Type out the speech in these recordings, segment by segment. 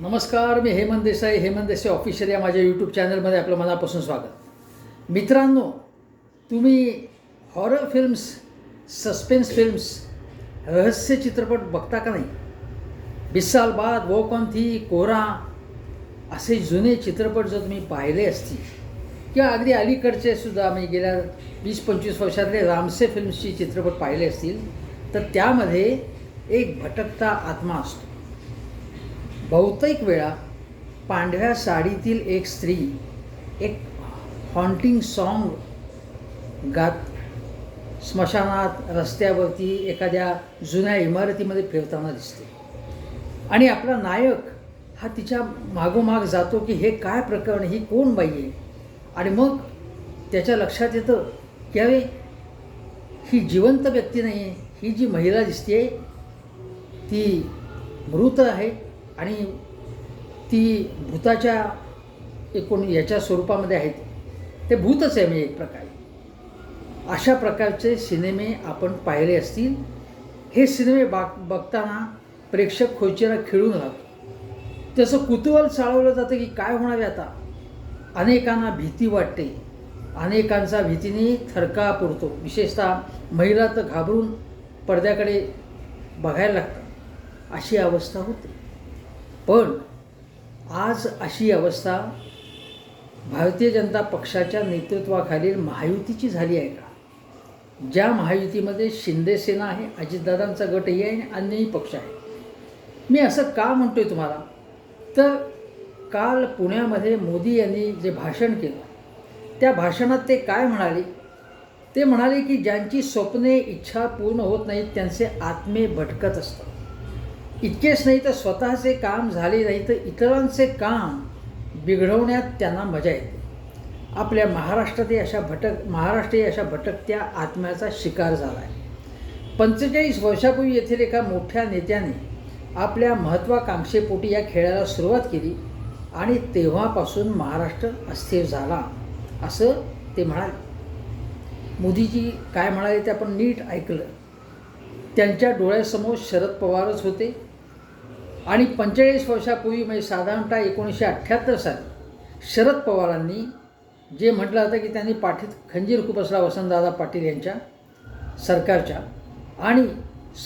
नमस्कार मी हेमंत देसाई हेमंत देसाई ऑफिशियल या माझ्या यूट्यूब चॅनलमध्ये आपलं मनापासून स्वागत. मित्रांनो तुम्ही हॉरर फिल्म्स सस्पेन्स फिल्म्स रहस्य चित्रपट बघता का नाही? बिस्साल बाद वो कौन थी कोरा असे जुने चित्रपट जर तुम्ही पाहिले असतील किंवा अगदी अलीकडचे सुद्धा मी गेल्या वीस पंचवीस वर्षातले रामसे फिल्म्सचे चित्रपट पाहिले असतील तर त्यामध्ये एक भटकता आत्मा असतो. बहुतेक वेळा पांढऱ्या साडीतील एक स्त्री एक हॉन्टिंग सॉन्ग गात स्मशानात रस्त्यावरती एखाद्या जुन्या इमारतीमध्ये फिरताना दिसते. आणि आपला नायक हा तिच्या मागोमाग जातो की हे काय प्रकरण ही कोण बाई आहे? आणि मग त्याच्या लक्षात येतं की अरे ही जिवंत व्यक्ती नाही आहे ही जी महिला दिसते ती मृत आहे. आणि ती भूताच्या एकूण याच्या स्वरूपामध्ये आहेत. ते भूतच आहे म्हणजे एक प्रकारे. अशा प्रकारचे सिनेमे आपण पाहिले असतील. हे सिनेमे बाग बघताना प्रेक्षक खोचेला खिळून राहतो त्याचं कुतूहल चालवलं जातं की काय होणार आहे आता? अनेकांना भीती वाटते. अनेकांचा भीतीने थरका पुरतो विशेषतः महिला तर घाबरून पडद्याकडे बघायला लागतात. अशी अवस्था होते. पण आज अशी अवस्था भारतीय जनता पक्षाच्या नेतृत्वाखालील महायुतीची झाली आहे का? ज्या महायुतीमध्ये शिंदेसेना आहे अजितदादांचा गटही आहे आणि अन्यही पक्ष आहे. मी असं का म्हणतो आहे तुम्हाला? तर काल पुण्यामध्ये मोदी यांनी जे भाषण केलं त्या भाषणात ते काय म्हणाले? ते म्हणाले की ज्यांची स्वप्ने इच्छा पूर्ण होत नाहीत त्यांचे आत्मे भटकत असतात. इतकेच नाही तर स्वतःचे काम झाले नाही तर इतरांचे काम बिघडवण्यात त्यांना मजा येते. आपल्या महाराष्ट्रातही अशा भटक महाराष्ट्रही अशा भटकत्या आत्म्याचा शिकार झाला आहे पंचेचाळीस वर्षापूर्वी येथील एका मोठ्या नेत्याने आपल्या महत्त्वाकांक्षेपोटी या खेळाला सुरुवात केली आणि तेव्हापासून महाराष्ट्र अस्थिर झाला असं ते म्हणाले. मोदीजी काय म्हणाले ते आपण नीट ऐकलं. त्यांच्या डोळ्यासमोर शरद पवारच होते. आणि पंचेचाळीस वर्षापूर्वी म्हणजे साधारणतः एकोणीसशे अठ्ठ्याहत्तर साली शरद पवारांनी जे म्हटलं होतं की त्यांनी पाठीत खंजीर खुपसला वसंतदादा पाटील यांच्या सरकारच्या आणि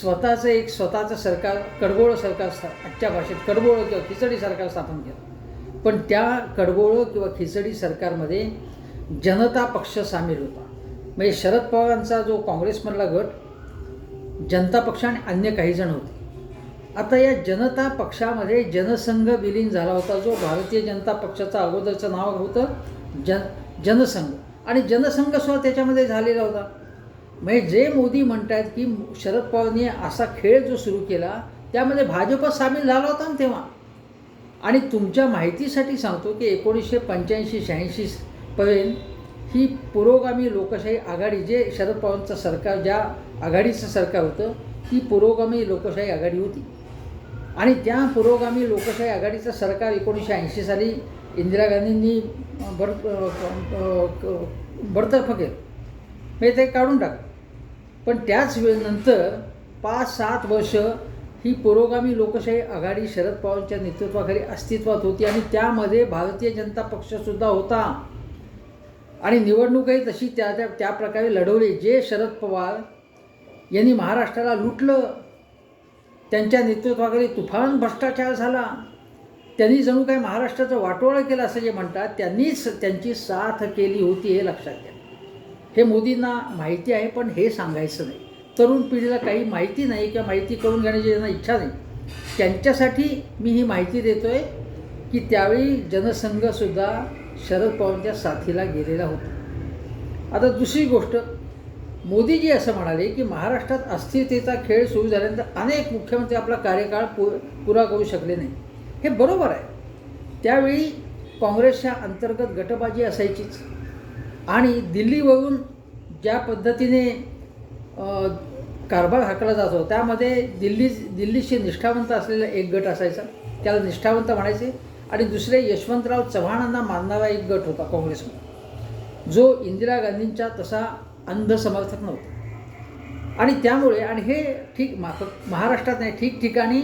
स्वतःचं एक स्वतःचं सरकार कडबोळं सरकार स्था आजच्या भाषेत कडबोळं किंवा खिचडी सरकार स्थापन केलं. पण त्या कडबोळं किंवा खिचडी सरकारमध्ये जनता पक्ष सामील होता. म्हणजे शरद पवारांचा जो काँग्रेसमधला गट जनता पक्ष आणि अन्य काही जण होते. आता या जनता पक्षामध्ये जनसंघ विलीन झाला होता जो भारतीय जनता पक्षाचं अगोदरचं नाव होतं जन जनसंघ. आणि जनसंघ सुद्धा त्याच्यामध्ये झालेला होता. म्हणजे जे मोदी म्हणत आहेत की शरद पवारांनी असा खेळ जो सुरू केला त्यामध्ये भाजप सामील झाला होता ना तेव्हा. आणि तुमच्या माहितीसाठी सांगतो की एकोणीसशे पंच्याऐंशी शहाऐंशी पर्यंत ही पुरोगामी लोकशाही आघाडी जे शरद पवारांचं सरकार ज्या आघाडीचं सरकार होतं ती पुरोगामी लोकशाही आघाडी होती. आणि त्या पुरोगामी लोकशाही आघाडीचं सरकार एकोणीसशे ऐंशी साली इंदिरा गांधींनी बर बडतर्फ केलं. म्हणजे ते काढून टाक पण त्याच वेळेनंतर पाच सात वर्ष ही पुरोगामी लोकशाही आघाडी शरद पवारांच्या नेतृत्वाखाली अस्तित्वात होती आणि त्यामध्ये भारतीय जनता पक्षसुद्धा होता. आणि निवडणूकही तशी त्या त्या त्या प्रकारे लढवली. जे शरद पवार यांनी महाराष्ट्राला लुटलं त्यांच्या नेतृत्वाखाली तुफान भ्रष्टाचार झाला. त्यांनी जणू काही महाराष्ट्राचं वाटोळं केलं असं जे म्हणतात त्यांनीच त्यांची साथ केली होती हे लक्षात घ्या. हे मोदींना माहिती आहे पण हे सांगायचं नाही. तरुण पिढीला काही माहिती नाही किंवा माहिती करून घेण्याची ज्यांना इच्छा नाही. त्यांच्यासाठी मी ही माहिती देतो आहे की त्यावेळी जनसंघसुद्धा शरद पवारांच्या साथीला गेलेला होता. आता दुसरी गोष्ट मोदीजी असं म्हणाले की महाराष्ट्रात अस्थिरतेचा खेळ सुरू झाल्यानंतर अनेक मुख्यमंत्री आपला कार्यकाळ पु पुरा करू शकले नाही. हे बरोबर आहे. त्यावेळी काँग्रेसच्या अंतर्गत गटबाजी असायचीच. आणि दिल्लीवरून ज्या पद्धतीने कारभार हाकला जात होता त्यामध्ये दिल्ली दिल्लीशी निष्ठावंत असलेला एक गट असायचा. त्याला निष्ठावंत म्हणायचे. आणि दुसरे यशवंतराव चव्हाणांना मानणारा एक गट होता काँग्रेसमध्ये. जो इंदिरा गांधींचा तसा अंध समर्थक नव्हता. आणि त्यामुळे आणि हे ठीक मा महाराष्ट्रात नाही ठिकठिकाणी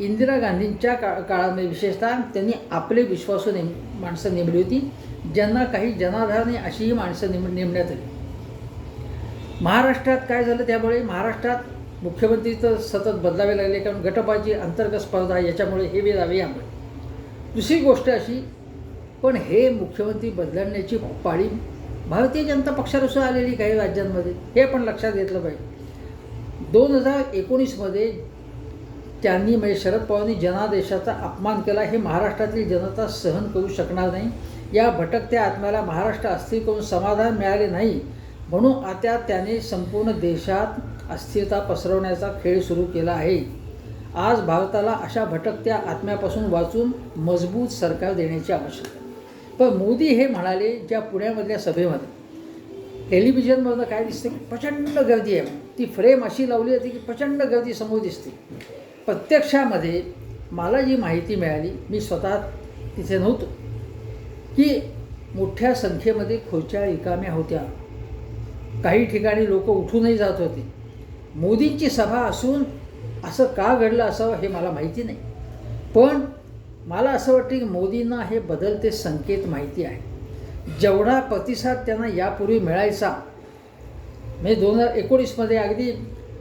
इंदिरा गांधींच्या का काळामध्ये विशेषतः त्यांनी आपले विश्वासू नेम माणसं नेमली होती ज्यांना काही जनाधारणे अशीही माणसं नेम नेमण्यात आली. महाराष्ट्रात काय झालं त्यामुळे? महाराष्ट्रात मुख्यमंत्री तर सतत बदलावे लागले कारण गटपाची अंतर्गत स्पर्धा याच्यामुळे हे वेळावे यामुळे. दुसरी गोष्ट अशी पण हे मुख्यमंत्री बदलण्याची पाळी भारतीय जनता पक्षानुसार आलेली काही राज्यांमध्ये हे पण लक्षात घेतलं पाहिजे. दोन हजार एकोणीसमध्ये त्यांनी म्हणजे शरद पवारांनी जनादेशाचा अपमान केला. हे महाराष्ट्रातील जनता सहन करू शकणार नाही. या भटकत्या आत्म्याला महाराष्ट्र अस्थिर करून समाधान मिळाले नाही. म्हणून आता त्याने संपूर्ण देशात अस्थिरता पसरवण्याचा खेळ सुरू केला आहे. आज भारताला अशा भटकत्या आत्म्यापासून वाचून मजबूत सरकार देण्याची आवश्यकता आहे. पण मोदी हे म्हणाले ज्या पुण्यामधल्या सभेमध्ये टेलिव्हिजनमधनं काय दिसते की प्रचंड गर्दी आहे. ती फ्रेम अशी लावली होती की प्रचंड गर्दी समोर दिसते. प्रत्यक्षामध्ये मला जी माहिती मिळाली मी स्वतः तिथे नव्हतो की मोठ्या संख्येमध्ये खुर्च्या रिकाम्या होत्या. काही ठिकाणी लोक उठूनही जात होते. मोदींची सभा असून असं का घडलं असावं हे मला माहिती नाही. पण मला असं वाटतं की मोदींना हे बदलते संकेत माहिती आहे. जेवढा प्रतिसाद त्यांना यापूर्वी मिळायचा म्हणजे दोन हजार एकोणीसमध्ये अगदी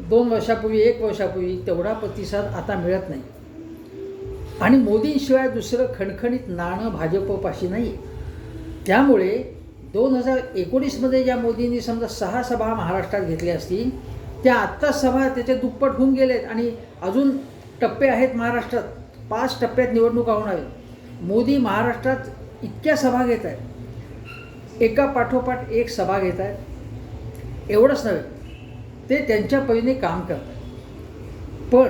दोन वर्षापूर्वी एक वर्षापूर्वी तेवढा प्रतिसाद आता मिळत नाही. आणि मोदींशिवाय दुसरं खणखणीत नाणं भाजपपाशी नाही त्यामुळे दोन हजार एकोणीसमध्ये ज्या मोदींनी समजा सहा सभा महाराष्ट्रात घेतल्या असतील त्या आत्ता सभा त्याचे दुप्पट होऊन गेलेत आणि अजून टप्पे आहेत महाराष्ट्रात. पाच टप्प्यात निवडणुका होणार आहेत मोदी महाराष्ट्रात इतक्या सभा घेत आहेत. एका पाठोपाठ एक सभा घेत आहेत. एवढंच नव्हे ते त्यांच्या परीने काम करतात. पण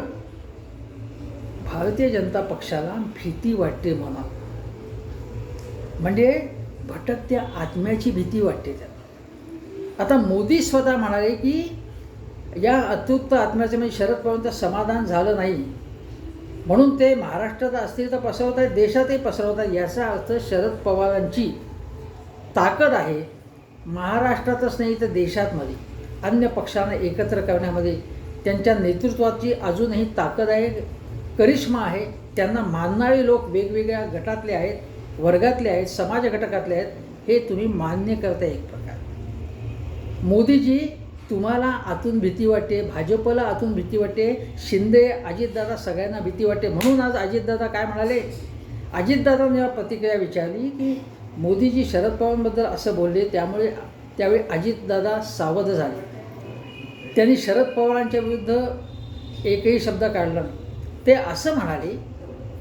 भारतीय जनता पक्षाला भीती वाटते मनात म्हणजे भटकत्या आत्म्याची भीती वाटते त्यांना आता मोदी स्वतः म्हणाले की या अतृप्त आत्म्याचं म्हणजे शरद पवारांचं समाधान झालं नाही. म्हणून ते महाराष्ट्रात असतील तर पसरवत आहेत देशातही पसरवत आहेत. याचा अर्थ शरद पवारांची ताकद आहे महाराष्ट्रातच नाही तर देशातमध्ये अन्य पक्षांना एकत्र करण्यामध्ये. त्यांच्या नेतृत्वाची अजूनही ताकद आहे करिश्मा आहे. त्यांना मानणारे लोक वेगवेगळ्या गटातले आहेत वर्गातले आहेत समाज घटकातले आहेत. हे तुम्ही मान्य करताय एक प्रकार. मोदीजी तुम्हाला आतून भीती वाटते भाजपला आतून भीती वाटते शिंदे अजितदादा सगळ्यांना भीती वाटते. म्हणून आज अजितदादा काय म्हणाले? अजितदादांनी प्रतिक्रिया विचारली की मोदीजी शरद पवारांबद्दल असं बोलले त्यामुळे त्यावेळी अजितदादा सावध झाले. त्यांनी शरद पवारांच्या विरुद्ध एकही शब्द काढला नाही. ते असं म्हणाले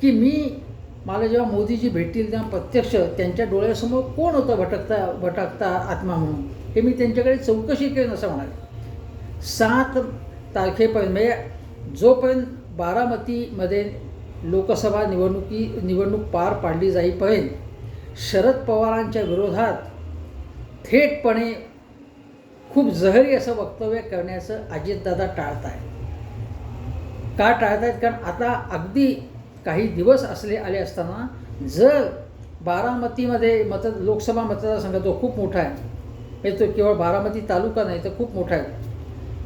की मी मला जेव्हा मोदीजी भेटतील तेव्हा प्रत्यक्ष त्यांच्या डोळ्यासमोर कोण होतं भटकता भटकता आत्मा म्हणून? हे मी त्यांच्याकडे चौकशी केली असं म्हणाले. सात तारखेपर्यंत म्हणजे जोपर्यंत बारामतीमध्ये लोकसभा निवडणुकी निवडणूक पार पाडली जाईपर्यंत शरद पवारांच्या विरोधात थेटपणे खूप जहरी असं वक्तव्य करण्याचं अजितदादा टाळत आहे का टाळत आहेत? कारण आता अगदी काही दिवस असले आले असताना जर बारामतीमध्ये मत लोकसभा मतदारसंघ जो खूप मोठा आहे म्हणजे तो केवळ बारामती तालुका नाही तर खूप मोठा आहे.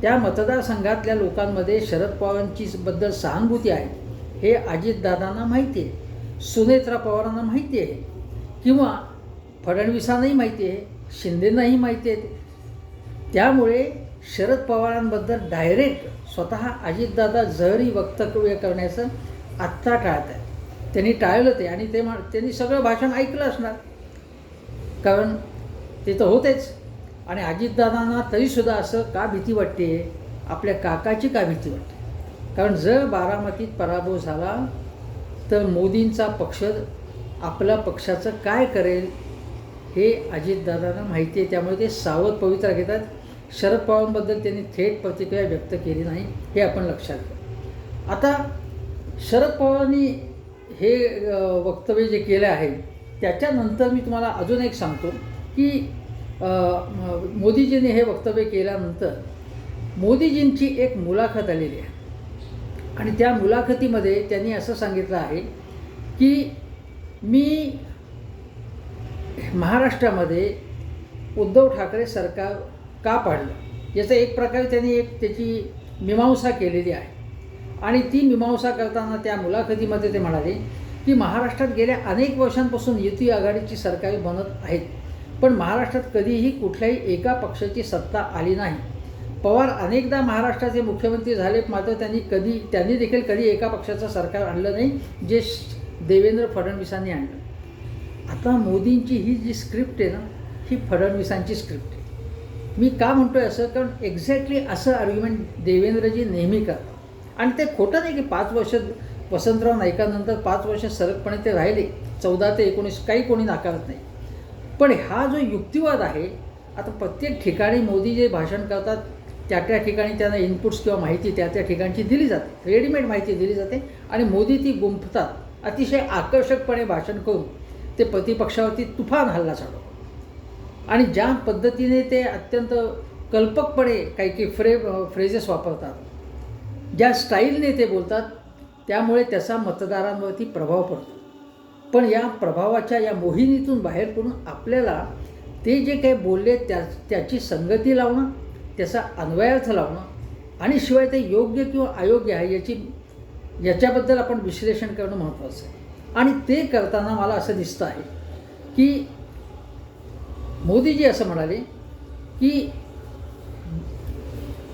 त्या मतदारसंघातल्या लोकांमध्ये शरद पवारांची बद्दल सहानुभूती आहे. हे अजितदादांना माहिती आहे. सुनेत्रा पवारांना माहिती आहे. किंवा फडणवीसांनाही माहिती आहे. शिंदेंनाही माहिती आहे. त्यामुळे शरद पवारांबद्दल डायरेक्ट स्वतः अजितदादा जहरी वक्तव्य करण्याचं आत्ता टाळत आहे त्यांनी टाळलं ते आणि ते म्हण त्यांनी सगळं भाषण ऐकलं असणार. कारण ते तर होतेच. आणि अजितदादांना तरीसुद्धा असं का भीती वाटते? आपल्या काकाची का भीती वाटते? कारण जर बारामतीत पराभव झाला तर मोदींचा पक्ष आपल्या पक्षाचं काय करेल हे अजितदादांना माहिती आहे. त्यामुळे ते सावध पवित्रा घेतात. शरद पवारांबद्दल त्यांनी थेट प्रतिक्रिया व्यक्त केली नाही हे आपण लक्षात घ्या. आता शरद पवारांनी हे वक्तव्य जे केलं आहे त्याच्यानंतर मी तुम्हाला अजून एक सांगतो की मोदीजींनी हे वक्तव्य केल्यानंतर मोदीजींची एक मुलाखत आलेली आहे. आणि त्या मुलाखतीमध्ये त्यांनी असं सांगितलं आहे की मी महाराष्ट्रामध्ये उद्धव ठाकरे सरकार का पाडलं? याचं एक प्रकारे त्यांनी एक त्याची मीमांसा केलेली आहे. आणि ती मीमांसा करताना त्या मुलाखतीमध्ये ते म्हणाले की महाराष्ट्रात गेल्या अनेक वर्षांपासून युती आघाडीची सरकारी बनत आहेत. पण महाराष्ट्रात कधीही कुठल्याही एका पक्षाची सत्ता आली नाही. पवार अनेकदा महाराष्ट्राचे मुख्यमंत्री झाले मात्र त्यांनी कधी त्यांनी देखील कधी एका पक्षाचं सरकार आणलं नाही जे श- देवेंद्र फडणवीसांनी आणलं. आता मोदींची ही जी स्क्रिप्ट आहे ना ही फडणवीसांची स्क्रिप्ट आहे. मी का म्हणतोय असं? कारण एक्झॅक्टली असं आर्ग्युमेंट देवेंद्रजी नेहमी करतात. आणि ते खोटं नाही की पाच वर्ष वसंतराव नाईकानंतर पाच वर्ष सरकपणे ते राहिले. चौदा ते एकोणीस काही कोणी नाकारत नाही. पण हा जो युक्तिवाद आहे आता प्रत्येक ठिकाणी मोदी जे भाषण करतात त्या त्या ठिकाणी त्यांना इनपुट्स किंवा माहिती त्या त्या ठिकाणची दिली जाते. रेडीमेड माहिती दिली जाते आणि मोदी ती गुंफतात. अतिशय आकर्षकपणे भाषण करून ते प्रतिपक्षावरती तुफान हल्ला चालवतात. आणि ज्या पद्धतीने ते अत्यंत कल्पकपणे काही काही फ्रे फ्रेजेस वापरतात ज्या स्टाईलने ते बोलतात त्यामुळे त्याचा मतदारांवरती प्रभाव पडतो. पण या प्रभावाच्या या मोहिनीतून बाहेर पडून आपल्याला ते जे काही बोलले त्या त्याची संगती लावणं त्याचा अन्वयार्थ लावणं आणि शिवाय ते योग्य किंवा अयोग्य आहे याची याच्याबद्दल आपण विश्लेषण करणं महत्त्वाचं आहे. आणि ते करताना मला असं दिसतं आहे की मोदीजी असं म्हणाले की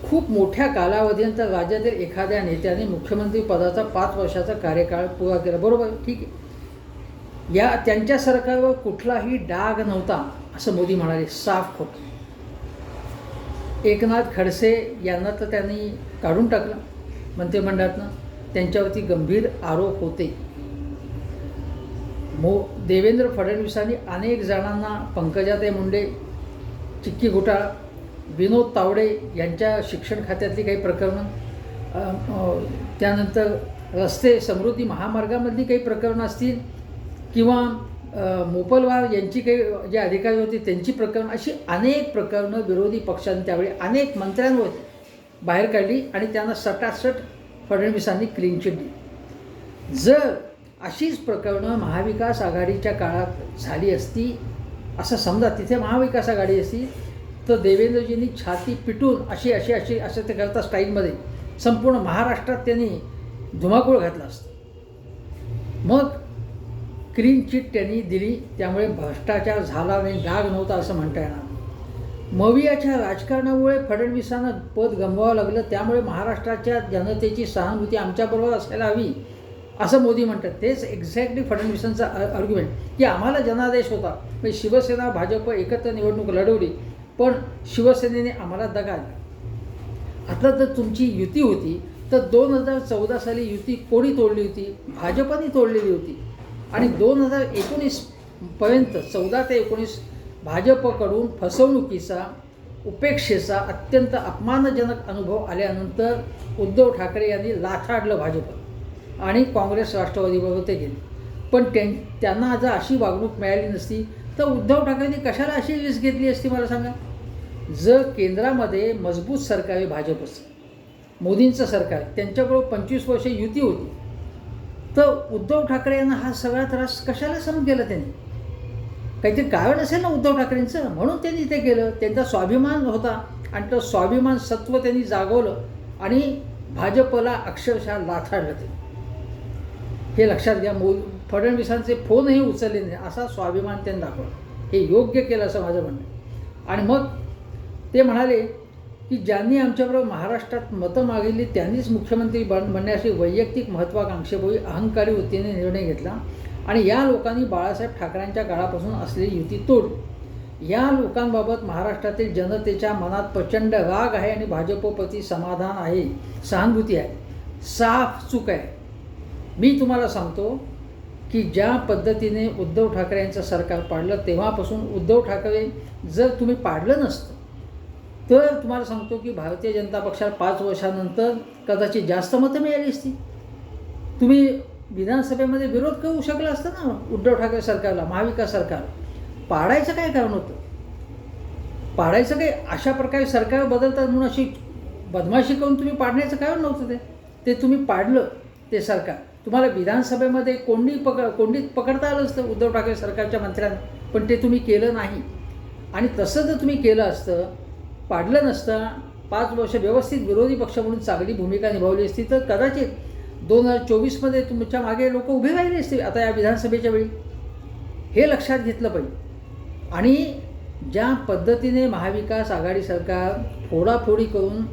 खूप मोठ्या कालावधीनंतर राज्यातील एखाद्या नेत्याने मुख्यमंत्री पदाचा पाच वर्षाचा कार्यकाळ पुरा केला. बरोबर ठीक आहे. या त्यांच्या सरकारवर कुठलाही डाग नव्हता असं मोदी म्हणाले साफ खोट एकनाथ खडसे यांना तर त्यांनी काढून टाकलं मंत्रिमंडळातनं. त्यांच्यावरती गंभीर आरोप होते. मो देवेंद्र फडणवीसांनी अनेक जणांना पंकजाताई मुंडे चिक्की घोटाळा विनोद तावडे यांच्या शिक्षण खात्यातली काही प्रकरणं त्यानंतर रस्ते समृद्धी महामार्गामधली काही प्रकरणं असतील किंवा मोपलवार यांची काही जे अधिकारी होते त्यांची प्रकरणं अशी अनेक प्रकरणं विरोधी पक्षांनी त्यावेळी अनेक मंत्र्यांवर बाहेर काढली आणि त्यांना सटासट फडणवीसांनी क्लीन चिट दिली. जर अशीच प्रकरणं महाविकास आघाडीच्या काळात झाली असती असं समजा तिथे महाविकास आघाडी असती तर देवेंद्रजींनी छाती पिटून अशी अशी अशी असं ते करता स्टाईलमध्ये. संपूर्ण महाराष्ट्रात त्यांनी धुमाकूळ घातला असतं. मग क्लीन चिट त्यांनी दिली त्यामुळे भ्रष्टाचार झाला नाही डाग नव्हता असं म्हणता येणार. मवियाच्या राजकारणामुळे फडणवीसांना पद गमवावं लागलं त्यामुळे महाराष्ट्राच्या जनतेची सहानुभूती आमच्याबरोबर असायला हवी असं मोदी म्हणतात. तेच एक्झॅक्टली फडणवीसांचा आर्ग्युमेंट की आम्हाला जनादेश होता म्हणजे शिवसेना भाजप एकत्र निवडणूक लढवली पण शिवसेनेने आम्हाला दगा दिला आता जर तुमची युती होती तर दोन हजार चौदा साली युती कोणी तोडली होती? भाजपाने तोडलेली होती. आणि दोन हजार एकोणीसपर्यंत चौदा ते एकोणीस भाजपकडून फसवणुकीचा उपेक्षेचा अत्यंत अपमानजनक अनुभव आल्यानंतर उद्धव ठाकरे यांनी लाथाडलं भाजप आणि काँग्रेस राष्ट्रवादीबरोबर ते गेले. पण त्यां त्यांना जर अशी वागणूक मिळाली नसती तर उद्धव ठाकरेंनी कशाला अशी रिस्क घेतली असती मला सांगा? जर केंद्रामध्ये मजबूत सरकार आहे भाजपचं मोदींचं सरकार त्यांच्याबरोबर पंचवीस वर्षे युती होती तर उद्धव ठाकरे यांना हा सगळा त्रास कशाला सहन केला त्यांनी? काहीतरी कारण असेल ना उद्धव ठाकरेंचं? म्हणून त्यांनी ते केलं. त्यांचा स्वाभिमान होता. आणि तो स्वाभिमान सत्व त्यांनी जागवलं. आणि भाजपला अक्षरशः लाथाडलं ते. हे लक्षात घ्या. मो फडणवीसांचे फोनही उचलले नाही. असा स्वाभिमान त्यांनी दाखवला. हे योग्य केलं असं माझं म्हणणं आणि मग ते म्हणाले की ज्यांनी आमच्याबरोबर महाराष्ट्रात मतं मागितली त्यांनीच मुख्यमंत्री बन बनण्याची वैयक्तिक महत्त्वाकांक्षेपोई अहंकारी वृत्तीने निर्णय घेतला. आणि या लोकांनी बाळासाहेब ठाकरेंच्या काळापासून असलेली युती तोडली या लोकांबाबत महाराष्ट्रातील जनतेच्या मनात प्रचंड राग आहे आणि भाजपप्रती समाधान आहे सहानुभूती आहे. साफ चूक आहे. मी तुम्हाला सांगतो की ज्या पद्धतीने उद्धव ठाकरे यांचं सरकार पाडलं तेव्हापासून उद्धव ठाकरे जर तुम्ही पाडलं नसतं तर तुम्हाला सांगतो की भारतीय जनता पक्षाला पाच वर्षानंतर कदाचित जास्त मतं मिळाली असती. तुम्ही विधानसभेमध्ये विरोध करू शकला असता ना उद्धव ठाकरे सरकारला महाविकास सरकार पाडायचं काय कारण होतं? पाडायचं काय? अशा प्रकारे सरकार बदलतात म्हणून अशी बदमाशी करून तुम्ही पाडण्याचं कारण नव्हतं ते. ते तुम्ही पाडलं ते सरकार. तुम्हाला विधानसभेमध्ये कोंडी पक कोंडीत पकडता आलं असतं उद्धव ठाकरे सरकारच्या मंत्र्यांना पण ते तुम्ही केलं नाही. आणि तसं जर तुम्ही केलं असतं पाडलं नसतं. पाच वर्ष व्यवस्थित विरोधी पक्ष म्हणून चांगली भूमिका निभावली असती तर कदाचित दोन हजार चोवीसमध्ये तुमच्या मागे लोक उभे राहिले असते आता या विधानसभेच्या वेळी. हे लक्षात घेतलं पाहिजे. आणि ज्या पद्धतीने महाविकास आघाडी सरकार फोडाफोडी करून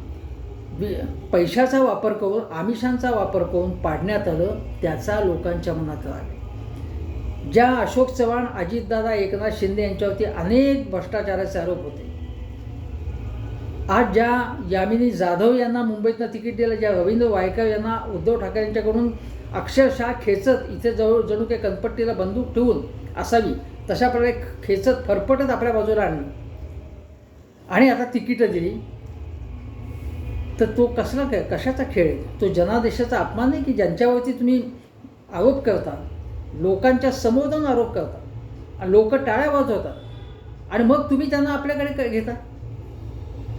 पैशाचा वापर करून आमिषांचा वापर करून पाडण्यात आलं त्याचा लोकांच्या मनात राग ज्या अशोक चव्हाण अजितदादा एकनाथ शिंदे यांच्यावरती अनेक भ्रष्टाचाराचे आरोप होते. आज ज्या यामिनी जाधव यांना मुंबईतनं तिकीट दिलं ज्या रवींद्र वायकर यांना उद्धव ठाकरे यांच्याकडून अक्षरशः खेचत इथे जवळ जणू काही कनपट्टीला बंदूक ठेवून असावी तशा प्रकारे खेचत फरफटत आपल्या बाजूला आणली. आणि आता तिकीटं दिली. तर तो कसला काय कशाचा खेळ तो जनादेशाचा अपमान नाही की ज्यांच्यावरती तुम्ही आरोप करता? लोकांच्या समोर जाऊन आरोप करता. आणि लोक टाळ्या वाजवतात. आणि मग तुम्ही त्यांना आपल्याकडे क- घेता?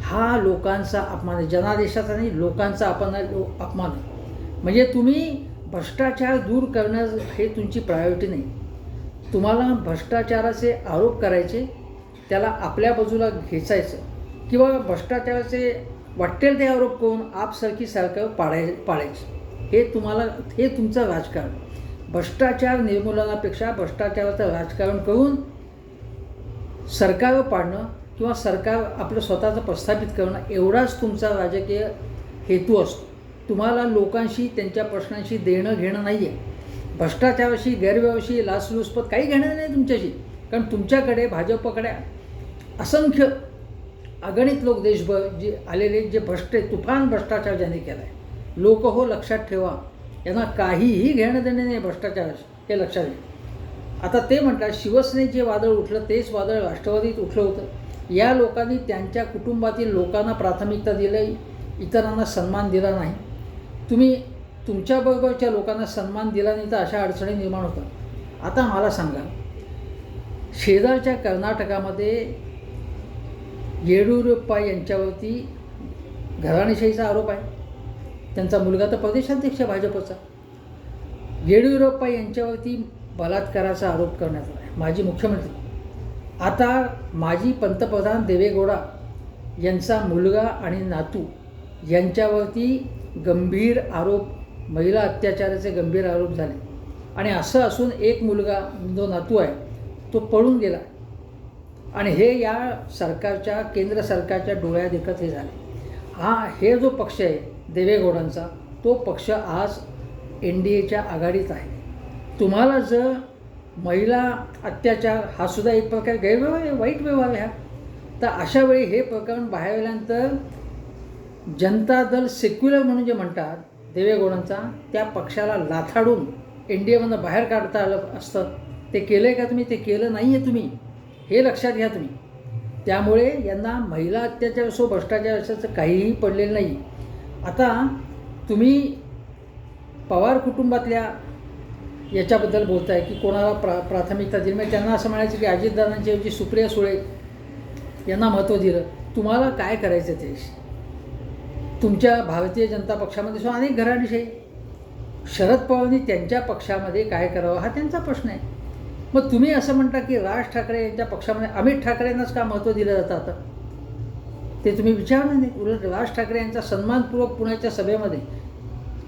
हा लोकांचा अपमान आहे. जनादेशाचा नाही लोकांचा अपमान अपमान आहे. म्हणजे तुम्ही भ्रष्टाचार दूर करणं हे तुमची प्रायोरिटी नाही. तुम्हाला भ्रष्टाचाराचे आरोप करायचे त्याला आपल्या बाजूला घेचायचं. किंवा भ्रष्टाचाराचे वाटेल ते आरोप करून आपसारखी सरकार पाडाय पाडायचं. हे तुम्हाला हे तुमचं राजकारण. भ्रष्टाचार निर्मूलनापेक्षा भ्रष्टाचाराचं राजकारण करून सरकार पाडणं किंवा सरकार आपलं स्वतःचं प्रस्थापित करणं एवढाच तुमचा राजकीय हेतू असतो. तुम्हाला लोकांशी त्यांच्या प्रश्नांशी देणं घेणं नाही आहे भ्रष्टाचाराशी गैरव्यवशी लाचलुचपत काही घेणं नाही तुमच्याशी. कारण तुमच्याकडे भाजपकडे असंख्य अगणित लोक देशभर जे आलेले जे भ्रष्ट तुफान भ्रष्टाचार ज्यांनी केला आहे लोक हो लक्षात ठेवा. यांना काहीही घेणं देणं नाही भ्रष्टाचाराशी हे लक्षात घ्या. आता ते म्हणतात शिवसेनेत जे वादळ उठलं तेच वादळ राष्ट्रवादीत उठलं होतं. या लोकांनी त्यांच्या कुटुंबातील लोकांना प्राथमिकता दिली इतरांना सन्मान दिला नाही. तुम्ही तुमच्याबरोबरच्या लोकांना सन्मान दिला नाही तर अशा अडचणी निर्माण होतात. आता मला सांगा शेजारच्या कर्नाटकामध्ये येडुरप्पा यांच्यावरती घराणेशाहीचा आरोप आहे. त्यांचा मुलगा तर प्रदेशाध्यक्ष भाजपचा. येडियुरप्पा यांच्यावरती बलात्काराचा आरोप करण्यात आला आहे. माजी मुख्यमंत्री आता माजी पंतप्रधान देवेगौडा यांचा मुलगा आणि नातू यांच्यावरती गंभीर आरोप महिला अत्याचाराचे गंभीर आरोप झाले. आणि असं असून एक मुलगा जो नातू आहे तो पळून गेला. आणि हे या सरकारच्या केंद्र सरकारच्या डोळ्या देखत हे झाले. हा हे जो पक्ष आहे देवेगौडांचा तो पक्ष आज एन डी एच्या आघाडीत आहे. तुम्हाला जर महिला अत्याचार हा सुद्धा एक प्रकार गैरव्यवहार आहे वाईट व्यवहार आहे हा. तर अशा वेळी हे प्रकरण बाहेर आल्यानंतर जनता दल सेक्युलर म्हणून जे म्हणतात देवेगौडांचा त्या पक्षाला लाथाडून एन डी एमधनं बाहेर काढता आलं असतं. ते केलं आहे का तुम्ही? ते केलं नाही आहे तुम्ही. हे लक्षात घ्या तुम्ही. त्यामुळे यांना महिला अत्याचार असो भ्रष्टाचार असं काहीही पडलेलं नाही. आता तुम्ही पवार कुटुंबातल्या याच्याबद्दल बोलताय की कोणाला प्रा प्राथमिकता दिली? म्हणजे त्यांना असं म्हणायचं की अजितदादांची ऐवजी सुप्रिया सुळे यांना महत्त्व दिलं. तुम्हाला काय करायचं ते? तुमच्या भारतीय जनता पक्षामध्ये सुद्धा अनेक घराणीशाही शरद पवारांनी त्यांच्या पक्षामध्ये काय करावं हा त्यांचा प्रश्न आहे. मग तुम्ही असं म्हणता की राज ठाकरे यांच्या पक्षामध्ये अमित ठाकरेंनाच का महत्त्व दिलं जातं आता? ते तुम्ही विचारलं नाही. उलट राज ठाकरे यांचा सन्मानपूर्वक पुण्याच्या सभेमध्ये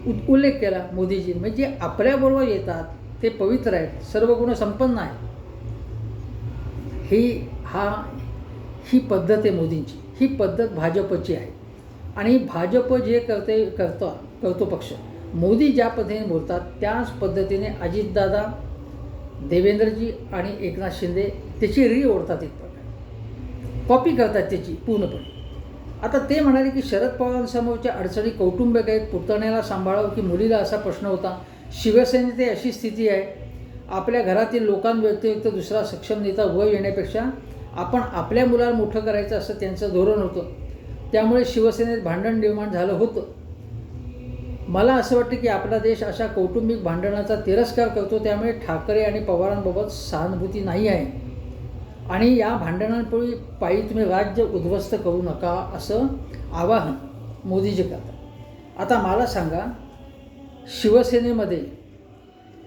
उल्लेख केला मोदीजी. म्हणजे जे आपल्याबरोबर येतात ते पवित्र आहेत सर्व गुण संपन्न आहे ही हा ही पद्धत आहे मोदींची. ही पद्धत भाजपची आहे. आणि भाजप जे करते करतो करतो पक्ष मोदी ज्या पद्धतीने बोलतात त्याच पद्धतीने अजितदादा देवेंद्रजी आणि एकनाथ शिंदे त्याची री ओढतात एक प्रकारे. कॉपी करतात त्याची पूर्णपणे. आता ते म्हणाले की शरद पवारांसमोरच्या अडचणी कौटुंबिक आहेत. पुतण्याला सांभाळावं की मुलीला असा प्रश्न होता? शिवसेनेत अशी स्थिती आहे. आपल्या घरातील लोकांव्यतिरिक्त दुसरा सक्षम नेता वय येण्यापेक्षा आपण आपल्या मुलाला मोठं करायचं असं त्यांचं धोरण होतं. त्यामुळे शिवसेनेत भांडण निर्माण झालं होतं. मला असं वाटतं की आपला देश अशा कौटुंबिक भांडणाचा तिरस्कार करतो त्यामुळे ठाकरे आणि पवारांबाबत सहानुभूती नाही आहे. आणि या भांडणांपूर्वी पायी तुम्ही राज्य उद्ध्वस्त करू नका असं आवाहन मोदीजी करतात. आता मला सांगा शिवसेनेमध्ये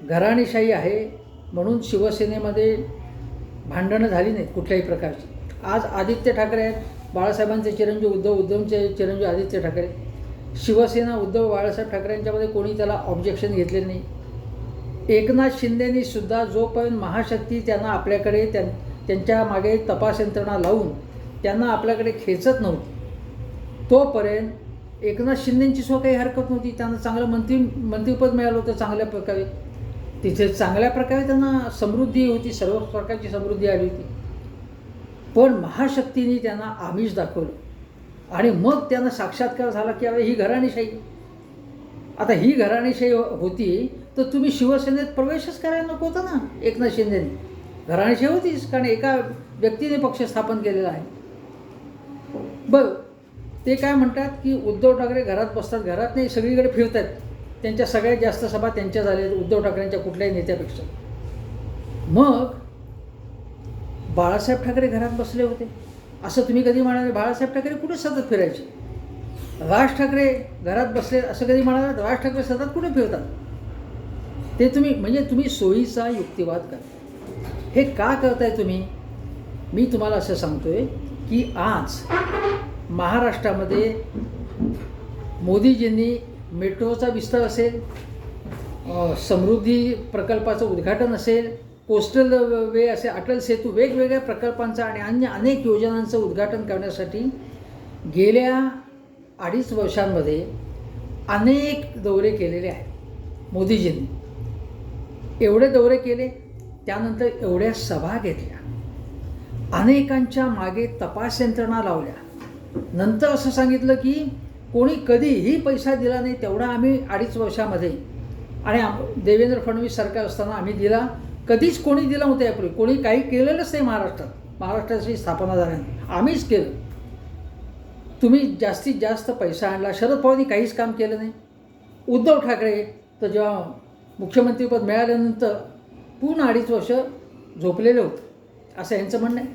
घराणेशाही आहे म्हणून शिवसेनेमध्ये भांडणं झाली नाहीत कुठल्याही प्रकारची. आज आदित्य ठाकरे आहेत बाळासाहेबांचे चिरंजीव उद्धव उद्धवचे चिरंजीव आदित्य ठाकरे. शिवसेना उद्धव बाळासाहेब ठाकरे यांच्यामध्ये कोणी त्याला ऑब्जेक्शन घेतले नाही. एकनाथ शिंदेनी सुद्धा जोपर्यंत महाशक्ती त्यांना आपल्याकडे त्यां त्यांच्या मागे तपास यंत्रणा लावून त्यांना आपल्याकडे खेचत नव्हती. तोपर्यंत एकनाथ शिंदेंची सो काही हरकत नव्हती. त्यांना चांगलं मंत्री मंत्रिपद मिळालं होतं चांगल्या प्रकारे. तिथे चांगल्या प्रकारे त्यांना समृद्धी होती सर्व प्रकारची समृद्धी आली होती. पण महाशक्तीने त्यांना आमिष दाखवलं. आणि मग त्यांना साक्षात्कार झाला की अरे ही घराणीशाही. आता ही घराणीशाही होती तर तुम्ही शिवसेनेत प्रवेशच करायला नको होता ना एकनाथ शिंदेने. घराण्याची होतीच कारण एका व्यक्तीने पक्ष स्थापन केलेला आहे. बरं ते काय म्हणतात की उद्धव ठाकरे घरात बसतात घरात नाही सगळीकडे फिरतात त्यांच्या सगळ्यात जास्त सभा त्यांच्या झाल्या उद्धव ठाकरेंच्या कुठल्याही नेत्यापेक्षा. मग बाळासाहेब ठाकरे घरात बसले होते. असं तुम्ही कधी म्हणाले बाळासाहेब ठाकरे कुठे सतत फिरायचे? राज ठाकरे घरात बसले असं कधी म्हणालात राज ठाकरे सतत कुठे फिरतात? ते तुम्ही म्हणजे तुम्ही सोयीचा युक्तिवाद करता हे का करताय तुम्ही? मी तुम्हाला असं सांगतोय की आज महाराष्ट्रामध्ये मोदीजींनी मेट्रोचा विस्तार असेल समृद्धी प्रकल्पाचं उद्घाटन असेल कोस्टल वे असे अटल सेतू वेगवेगळ्या प्रकल्पांचं आणि अन्य अनेक योजनांचं उद्घाटन करण्यासाठी गेल्या अडीच वर्षांमध्ये अनेक दौरे केलेले आहेत मोदीजींनी. एवढे दौरे केले त्यानंतर एवढ्या सभा घेतल्या. अनेकांच्या मागे तपास यंत्रणा लावल्या. नंतर असं सांगितलं की कोणी कधीही पैसा दिला नाही तेवढा आम्ही अडीच वर्षामध्ये. आणि देवेंद्र फडणवीस सरकार असताना आम्ही दिला. कधीच कोणी दिला होता यापूर्वी. कोणी काही केलेलंच नाही महाराष्ट्रात. महाराष्ट्राची स्थापना झाल्यानंतर. आम्हीच केलं. तुम्ही जास्तीत जास्त पैसा आणला. शरद पवारांनी काहीच काम केलं नाही. उद्धव ठाकरे तर जेव्हा मुख्यमंत्रीपद मिळाल्यानंतर पूर्ण अडीच वर्ष झोपलेले होते. असं यांचं म्हणणं आहे.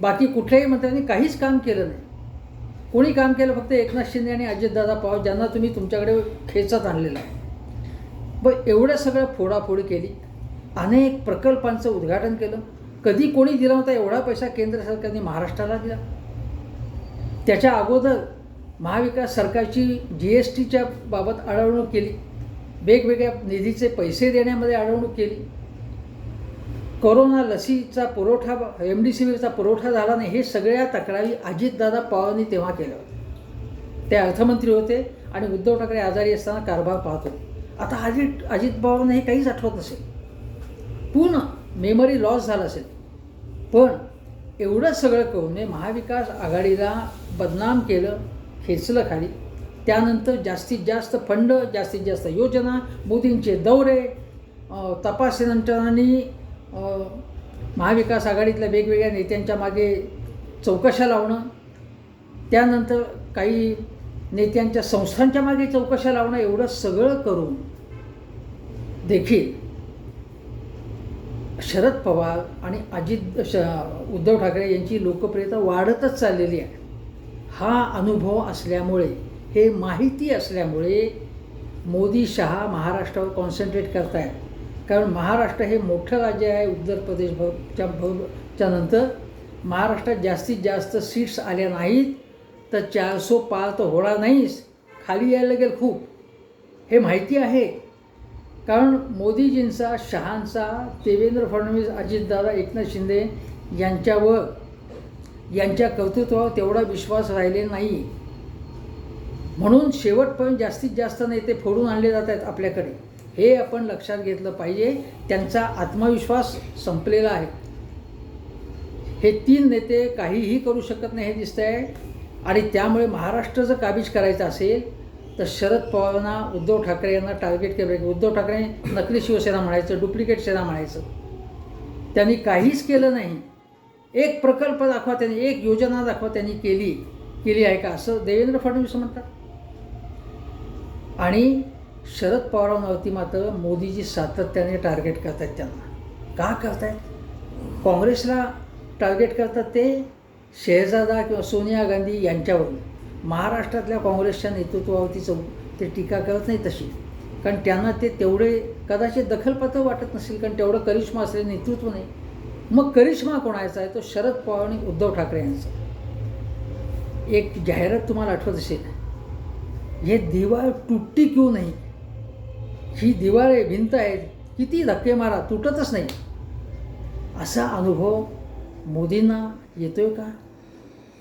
बाकी कुठल्याही मंत्र्यांनी काहीच काम केलं नाही. कोणी काम केलं फक्त एकनाथ शिंदे आणि अजितदादा पवार ज्यांना तुम्ही तुमच्याकडे खेचत आणलेला आहे. बरं एवढं सगळं फोडाफोडी केली. अनेक प्रकल्पांचं उद्घाटन केलं. कधी कोणी दिला होता एवढा पैसा केंद्र सरकारने महाराष्ट्राला दिला. त्याच्या अगोदर महाविकास सरकारची जी एस टीच्या बाबत अडवणूक केली. वेगवेगळ्या निधीचे पैसे देण्यामध्ये अडवणूक केली. कोरोना लसीचा पुरवठा एम डी सीचा पुरवठा झाला नाही हे सगळ्या तक्रारी अजितदादा पवारांनी तेव्हा केल्या होत्या. ते अर्थमंत्री होते आणि उद्धव ठाकरे आजारी असताना कारभार पाहत होते. आता अजित अजित पवारांना हे काहीच आठवत नसेल. पूर्ण मेमरी लॉस झाला असेल. पण एवढं सगळं करून महाविकास आघाडीला बदनाम केलं खेचलं खाली. त्यानंतर जास्तीत जास्त फंड जास्तीत जास्त योजना मोदींचे दौरे अ, तपास यंत्रणांनी महाविकास आघाडीतल्या वेगवेगळ्या नेत्यांच्या मागे चौकशा लावणं त्यानंतर काही नेत्यांच्या संस्थांच्या मागे चौकशा लावणं एवढं सगळं करून देखील शरद पवार आणि अजित श उद्धव ठाकरे यांची लोकप्रियता वाढतच चाललेली आहे. हा अनुभव असल्यामुळे हे माहिती असल्यामुळे मोदी शहा महाराष्ट्रावर कॉन्सन्ट्रेट करतायत. कारण महाराष्ट्र हे मोठं राज्य आहे उत्तर प्रदेश भरच्या च्या नंतर. महाराष्ट्रात जास्तीत जास्त सीट्स आल्या नाहीत तर चारसो पार तर होणार नाहीच. खाली यायला लागेल खूप. हे माहिती आहे. कारण मोदीजींचा शहांचा देवेंद्र फडणवीस अजितदादा एकनाथ शिंदे यांच्यावर यांच्या कर्तृत्वावर तेवढा विश्वास राहिले नाही. म्हणून शेवटपर्यंत जास्तीत जास्त नेते फोडून आणले जात आहेत आपल्याकडे. हे आपण लक्षात घेतलं पाहिजे. त्यांचा आत्मविश्वास संपलेला आहे. हे तीन नेते काहीही करू शकत नाही हे दिसत आहे आणि त्यामुळे महाराष्ट्र जर काबीज करायचं असेल तर शरद पवारांना उद्धव ठाकरे यांना टार्गेट केलं पाहिजे. उद्धव ठाकरे नकली शिवसेना म्हणायचं डुप्लिकेट सेना म्हणायचं. त्यांनी काहीच केलं नाही. एक प्रकल्प दाखवा त्यांनी एक योजना दाखवा त्यांनी केली केली आहे का? असं देवेंद्र फडणवीस म्हणतात. आणि शरद पवारांवरती मात्र मोदीजी सातत्याने टार्गेट करतात त्यांना. का करतायत? काँग्रेसला टार्गेट करतात ते शेहजादा किंवा सोनिया गांधी यांच्यावरून. महाराष्ट्रातल्या काँग्रेसच्या नेतृत्वावरती चौ ते टीका करत नाही तशी. कारण त्यांना ते तेवढे कदाचित दखलपत्र वाटत नसेल कारण तेवढं करिश्मा असलेलं नेतृत्व नाही. मग करिश्मा कोणाचा आहे? तो शरद पवार आणि उद्धव ठाकरे यांचा. एक जाहिरात तुम्हाला आठवत असेल? हे दिवाळ तुटती क्यू नाही? ही दिवाळे भिंत आहे किती धक्के मारा तुटतच नाही. असा अनुभव मोदींना येतोय का?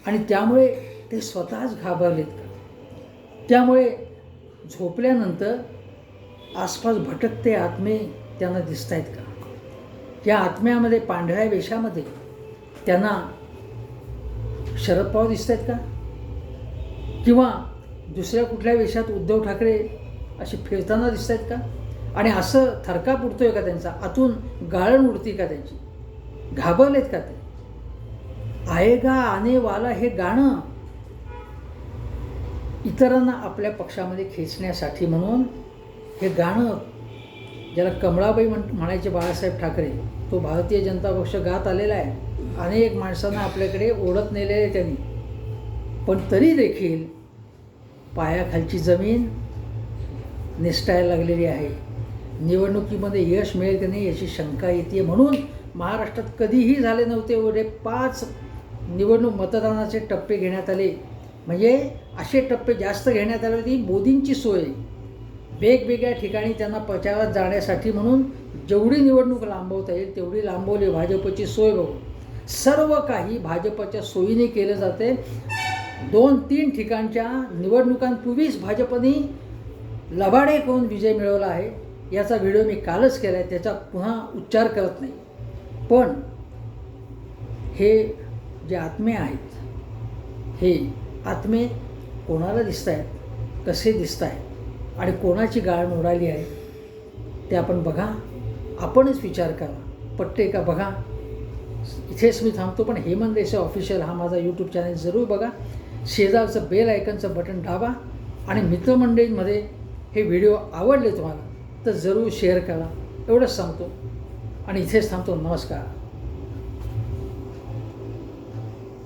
आणि त्यामुळे ते स्वतःच घाबरलेत का? त्यामुळे झोपल्यानंतर आसपास भटकते आत्मे त्यांना दिसत आहेत का? या आत्म्यामध्ये पांढऱ्या वेशामध्ये त्यांना शरद पवार दिसत आहेत का? किंवा दुसऱ्या कुठल्या वेशात उद्धव ठाकरे असे फिरताना दिसत आहेत का? आणि असं थरकाप उडतोय का त्यांचा? आतून गाळण उडती का त्यांची? घाबरलेत का ते? आएगा आने वाला हे गाणं. इतरांना आपल्या पक्षामध्ये खेचण्यासाठी म्हणून हे गाणं ज्याला कमळाबाई म्हण म्हणायचे बाळासाहेब ठाकरे तो भारतीय जनता पक्ष गात आलेला आहे. अनेक माणसांना आपल्याकडे ओढत नेलेले त्यांनी. पण तरी देखील पायाखालची जमीन निसटायला लागलेली आहे. निवडणुकीमध्ये यश मिळेल की नाही याची शंका येते म्हणून महाराष्ट्रात कधीही झाले नव्हते एवढे पाच निवडणूक मतदानाचे टप्पे घेण्यात आले. म्हणजे असे टप्पे जास्त घेण्यात आले होती मोदींची सोय. वेगवेगळ्या ठिकाणी त्यांना प्रचारात जाण्यासाठी म्हणून जेवढी निवडणूक लांबवता येईल तेवढी लांबवली भाजपची सोय बघून. सर्व काही भाजपच्या सोयीने केलं जाते. दोन तीन ठिकाणच्या निवडणुकांपूर्वीच भाजपने लबाडे कोण विजय मिळवला आहे याचा व्हिडिओ मी कालच केला आहे त्याचा पुन्हा उच्चार करत नाही. पण हे जे आत्मे आहेत हे आत्मे कोणाला दिसत आहेत कसे दिसत आहेत आणि कोणाची गाळ उडाली आहे ते आपण बघा. आपणच विचार करा. पट्टे का बघा. इथेच मी थांबतो पण हेमंत देसाई ऑफिशियल हा माझा यूट्यूब चॅनल जरूर बघा. शेजारचं बेल आयकनचं बटन दाबा. आणि मित्रमंडळींमध्ये हे व्हिडिओ आवडले तुम्हाला तर जरूर शेअर करा. एवढंच सांगतो. आणि इथेच थांबतो. नमस्कार.